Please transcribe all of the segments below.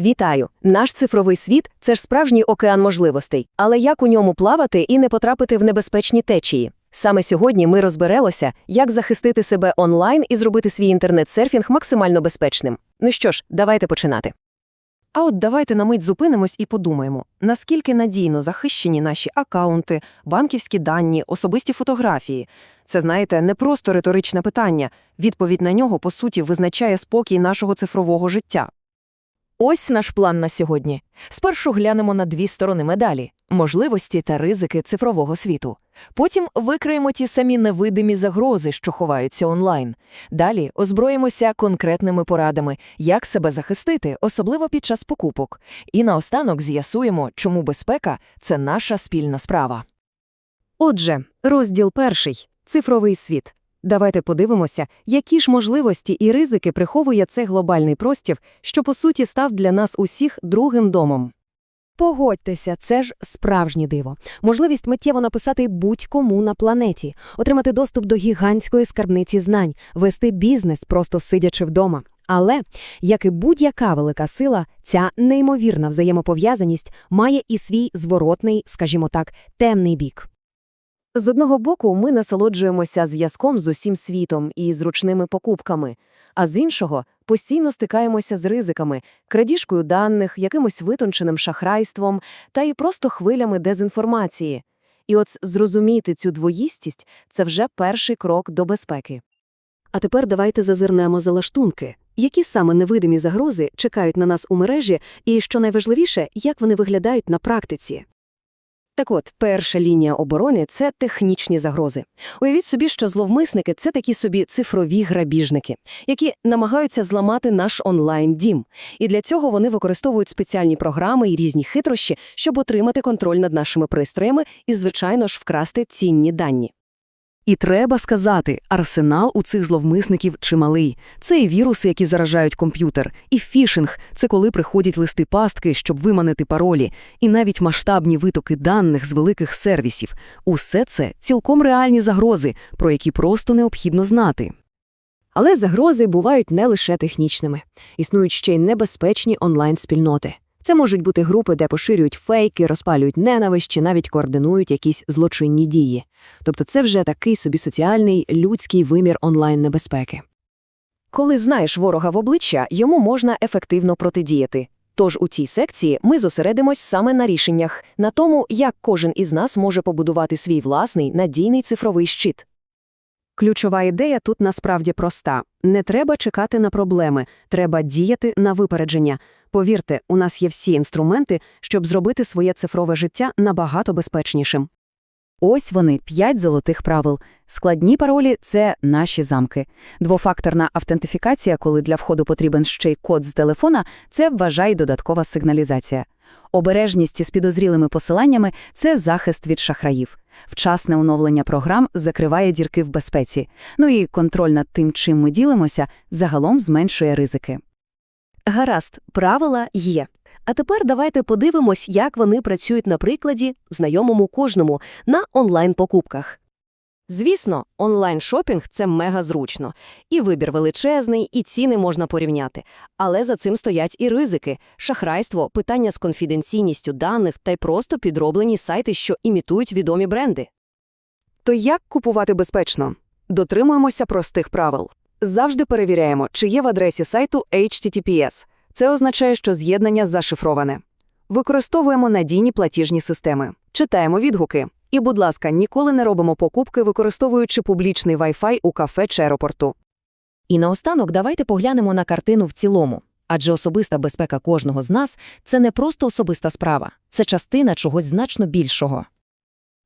Вітаю! Наш цифровий світ це ж справжній океан можливостей. Але як у ньому плавати і не потрапити в небезпечні течії? Саме сьогодні ми розберемося, як захистити себе онлайн і зробити свій інтернет-серфінг максимально безпечним. Ну що ж, давайте починати. А от давайте на мить зупинимось і подумаємо, наскільки надійно захищені наші акаунти, банківські дані, особисті фотографії. Це, знаєте, не просто риторичне питання. Відповідь на нього, по суті, визначає спокій нашого цифрового життя. Ось наш план на сьогодні. Спершу глянемо на дві сторони медалі – можливості та ризики цифрового світу. Потім викриємо ті самі невидимі загрози, що ховаються онлайн. Далі озброїмося конкретними порадами, як себе захистити, особливо під час покупок. І наостанок з'ясуємо, чому безпека – це наша спільна справа. Отже, розділ перший цифровий світ. Давайте подивимося, які ж можливості і ризики приховує цей глобальний простір, що по суті став для нас усіх другим домом. Погодьтеся, це ж справжнє диво. Можливість миттєво написати будь-кому на планеті, отримати доступ до гігантської скарбниці знань, вести бізнес, просто сидячи вдома. Але, як і будь-яка велика сила, ця неймовірна взаємопов'язаність має і свій зворотний, скажімо так, темний бік. З одного боку, ми насолоджуємося зв'язком з усім світом і зручними покупками, а з іншого постійно стикаємося з ризиками, крадіжкою даних, якимось витонченим шахрайством та і просто хвилями дезінформації. І от зрозуміти цю двоїстість – це вже перший крок до безпеки. А тепер давайте зазирнемо за лаштунки. Які саме невидимі загрози чекають на нас у мережі і, що найважливіше, як вони виглядають на практиці? Так от, перша лінія оборони – це технічні загрози. Уявіть собі, що зловмисники – це такі собі цифрові грабіжники, які намагаються зламати наш онлайн-дім. І для цього вони використовують спеціальні програми і різні хитрощі, щоб отримати контроль над нашими пристроями і, звичайно ж, вкрасти цінні дані. І треба сказати, арсенал у цих зловмисників чималий. Це і віруси, які заражають комп'ютер, і фішинг – це коли приходять листи пастки, щоб виманити паролі, і навіть масштабні витоки даних з великих сервісів. Усе це цілком реальні загрози, про які просто необхідно знати. Але загрози бувають не лише технічними. Існують ще й небезпечні онлайн-спільноти. Це можуть бути групи, де поширюють фейки, розпалюють ненависть чи навіть координують якісь злочинні дії. Тобто це вже такий собі соціальний, людський вимір онлайн-небезпеки. Коли знаєш ворога в обличчя, йому можна ефективно протидіяти. Тож у цій секції ми зосередимось саме на рішеннях, на тому, як кожен із нас може побудувати свій власний надійний цифровий щит. Ключова ідея тут насправді проста. Не треба чекати на проблеми, треба діяти на випередження. Повірте, у нас є всі інструменти, щоб зробити своє цифрове життя набагато безпечнішим. Ось вони, п'ять золотих правил. Складні паролі – це наші замки. Двофакторна автентифікація, коли для входу потрібен ще й код з телефона – це, вважай, додаткова сигналізація. Обережність із підозрілими посиланнями – це захист від шахраїв. Вчасне оновлення програм закриває дірки в безпеці. Ну і контроль над тим, чим ми ділимося, загалом зменшує ризики. Гаразд, правила є. А тепер давайте подивимось, як вони працюють на прикладі, знайомому кожному, на онлайн-покупках. Звісно, онлайн-шопінг – це мега зручно. І вибір величезний, і ціни можна порівняти. Але за цим стоять і ризики – шахрайство, питання з конфіденційністю даних та й просто підроблені сайти, що імітують відомі бренди. То як купувати безпечно? Дотримуємося простих правил. Завжди перевіряємо, чи є в адресі сайту HTTPS. Це означає, що з'єднання зашифроване. Використовуємо надійні платіжні системи. Читаємо відгуки. І, будь ласка, ніколи не робимо покупки, використовуючи публічний Wi-Fi у кафе чи аеропорту. І наостанок давайте поглянемо на картину в цілому. Адже особиста безпека кожного з нас – це не просто особиста справа, це частина чогось значно більшого.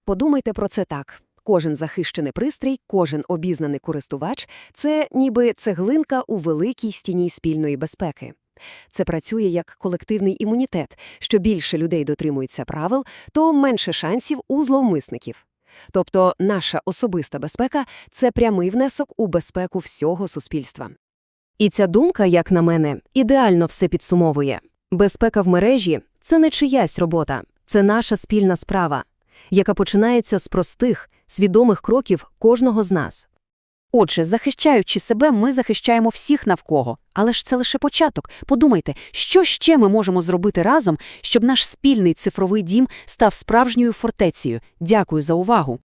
Подумайте про це так. Кожен захищений пристрій, кожен обізнаний користувач – це ніби цеглинка у великій стіні спільної безпеки. Це працює як колективний імунітет. Що більше людей дотримуються правил, то менше шансів у зловмисників. Тобто наша особиста безпека – це прямий внесок у безпеку всього суспільства. І ця думка, як на мене, ідеально все підсумовує. Безпека в мережі – це не чиясь робота, це наша спільна справа, яка починається з простих, свідомих кроків кожного з нас. Отже, захищаючи себе, ми захищаємо всіх навколо. Але ж це лише початок. Подумайте, що ще ми можемо зробити разом, щоб наш спільний цифровий дім став справжньою фортецею. Дякую за увагу.